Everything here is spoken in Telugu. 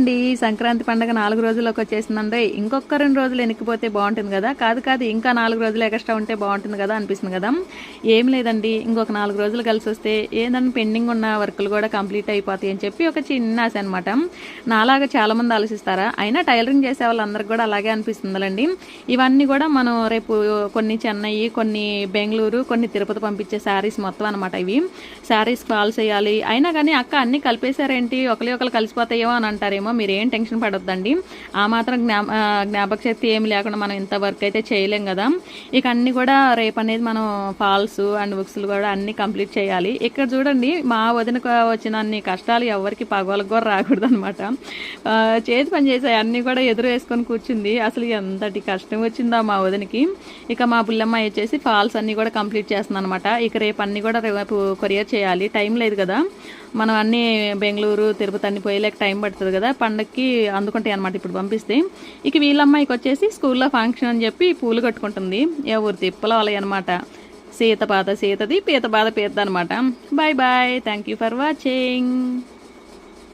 అండి సంక్రాంతి పండుగ నాలుగు రోజులకు వచ్చేసిందండి ఇంకొక రెండు రోజులు ఎనికిపోతే బాగుంటుంది కదా. కాదు కాదు ఇంకా నాలుగు రోజులు ఎక్స్ట్రా ఉంటే బాగుంటుంది కదా అనిపిస్తుంది కదా. ఏం లేదండి ఇంకొక నాలుగు రోజులు కలిసి వస్తే ఏదన్నా పెండింగ్ ఉన్న వర్కులు కూడా కంప్లీట్ అయిపోతాయి అని చెప్పి ఒక చిన్న ఆశ అనమాట నాలాగా చాలా మంది ఆలోచిస్తారా? అయినా టైలరింగ్ చేసే వాళ్ళందరికీ కూడా అలాగే అనిపిస్తుందండి ఇవన్నీ కూడా మనం రేపు కొన్ని చెన్నై కొన్ని బెంగళూరు కొన్ని తిరుపతి పంపించే శారీస్ మొత్తం అనమాట ఇవి. శారీస్ కాల్ చేయాలి. అయినా కానీ అక్క అన్ని కలిపేశారేంటి? ఒకరి ఒకరు కలిసిపోతాయేమో అని అంటారేమో. మీరు ఏం టెన్షన్ పడొద్దండి. ఆ మాత్రం జ్ఞా జ్ఞాపక శక్తి ఏమి లేకుండా మనం ఇంత వర్క్ అయితే చేయలేం కదా. ఇక అన్నీ కూడా రేపు అనేది మనం ఫాల్స్ అండ్ బుక్స్లు కూడా అన్నీ కంప్లీట్ చేయాలి. ఇక్కడ చూడండి మా వదినకు వచ్చిన అన్ని కష్టాలు ఎవరికి పగవాళ్ళకి కూడా రాకూడదు అనమాట చేతి పని చేసే అన్నీ కూడా ఎదురు వేసుకొని కూర్చుంది. అసలు ఎంతటి కష్టం వచ్చిందో మా వదినకి. ఇక మా బుల్లమ్మ వచ్చేసి ఫాల్స్ అన్నీ కూడా కంప్లీట్ చేస్తుంది అనమాట ఇక రేపు అన్నీ కూడా రేపు కొరియర్ చేయాలి. టైం లేదు కదా. మనం అన్నీ బెంగళూరు తిరుపతి అన్ని పోయేలేక టైం పడుతుంది కదా పండక్కి అందుకుంటాయి అనమాట ఇప్పుడు పంపిస్తే. ఇక వీళ్ళమ్మాయికి వచ్చేసి స్కూల్లో ఫంక్షన్ అని చెప్పి పూలు కట్టుకుంటుంది. ఎవరు తిప్పలు వాళ్ళవి అనమాట సీత పాత సీతది పీత బాధ పీత అనమాట bye bye thank you for watching.